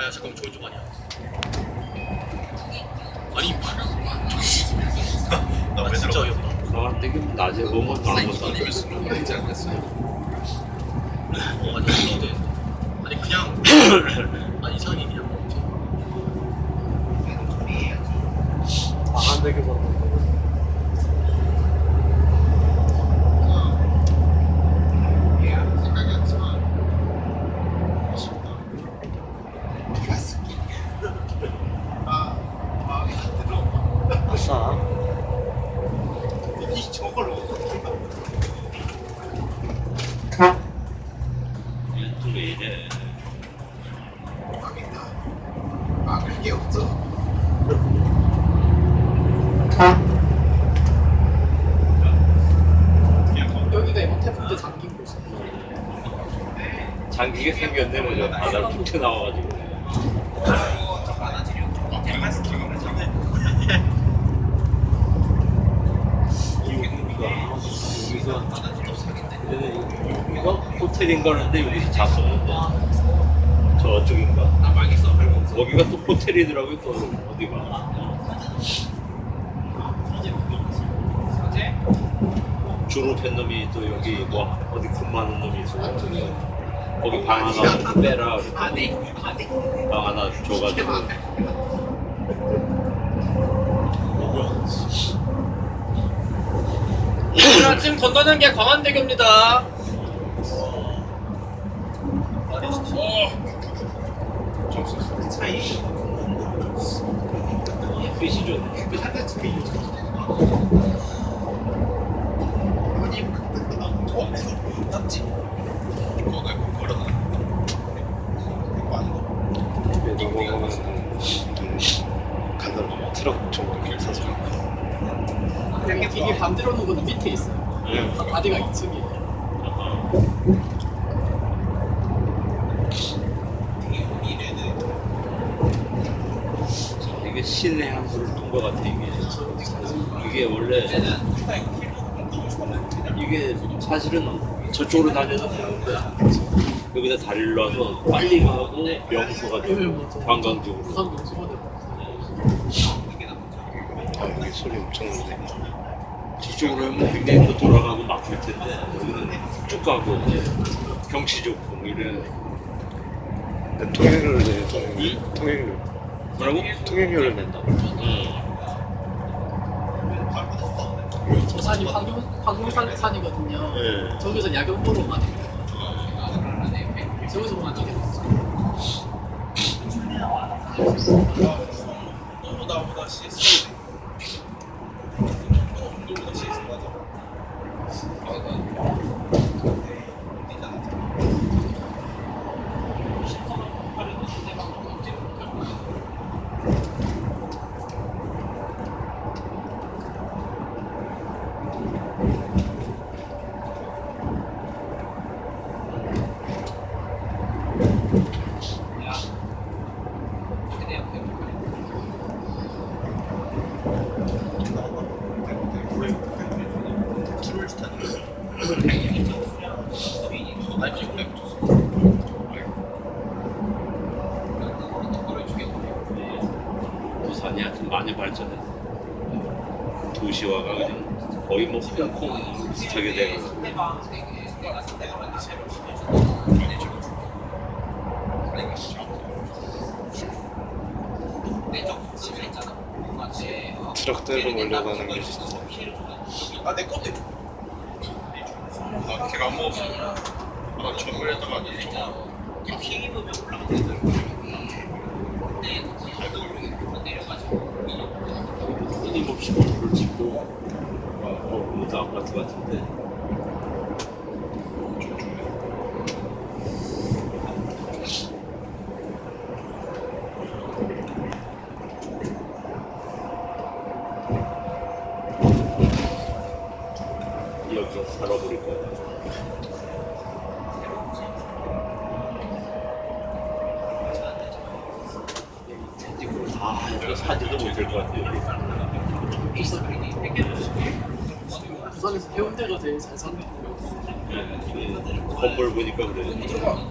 아야 잠깐만 저기 좀 아니야 아니 나아왜 진짜 들어? 어이없다 나한테 낮에 뭐만 나온 것도 아니고 이길 수는 있지 않겠어요? 어 아니 근데 아니 그냥 아니 이상하게 그냥 안 되게 봤는데. 생각이 안 지만 아 마음이 안 들어. 아싸. 이 저걸 어떻게 봐? 왜 이래 망했다. 막을 게 없어. 여기가 이번 태풍 때 잠긴 곳이야. 장기가 생겼네 뭐저 바다로 툭 튀어나와가지고 여기서 여기가 호텔인가 하는데 여기서 잤었는데 저쪽인가 거기가 또 호텔이더라고요 또. 어디가. 주로 팬 놈이 또 여기 뭐 어디 근무하는 놈이 있어 거기 방 하나 빼라 방 하나 줘가지고. 오늘 아침 건너는 게 광안대교입니다. 차이. 햇빛이 좋네 한대 차이. 아니 어? 낫지. 거기 걸어가. 이거 안 거. 이거 보면 간단 트럭 정도 길 사서 이게 반대로 오는 거는 밑에 있어요. 응. 바디가 2층이에요. 이게 신의 한 수를 둔것 같아 이게. 이게 원래 이게 사실은 저쪽으로 다녀도 되는데 여기다 다리를 놔서 빨리 가고 명소가 되고 부산 명수원에 아 여기 소리 엄청 나네. 저쪽으로 하면 굉장히 또 돌아가고 막힐 텐데 여기는 쭉 가고 경치 좋고 뭐 이래 내요 통행료. 이? 통행료 뭐라고? 통행료를 낸다 응. 저 산이 황룡 황룡산 산이거든요. 네. 저기서 야경 보러 많이 가요. 저기서 보면 되게 너무 나보다 CS. 너보다 CS 맞아. 줄을 타는 아니 그냥 그래 부산이 하여튼 많이 발전했어. 도시화가 그냥 거의 뭐 홍콩 비슷하게 되고. 트 럭대로 몰려가는 게 아내 건데 나 걔가 안 먹었어 나 전물에다가 저거 끊임없이 건물을 짓고 어, 아파트 같은데 텐직으로 다 해서 사지도 못할 것 같아요. 부산에서 해운대가 제일 잘 네, 건물 보니까 그래.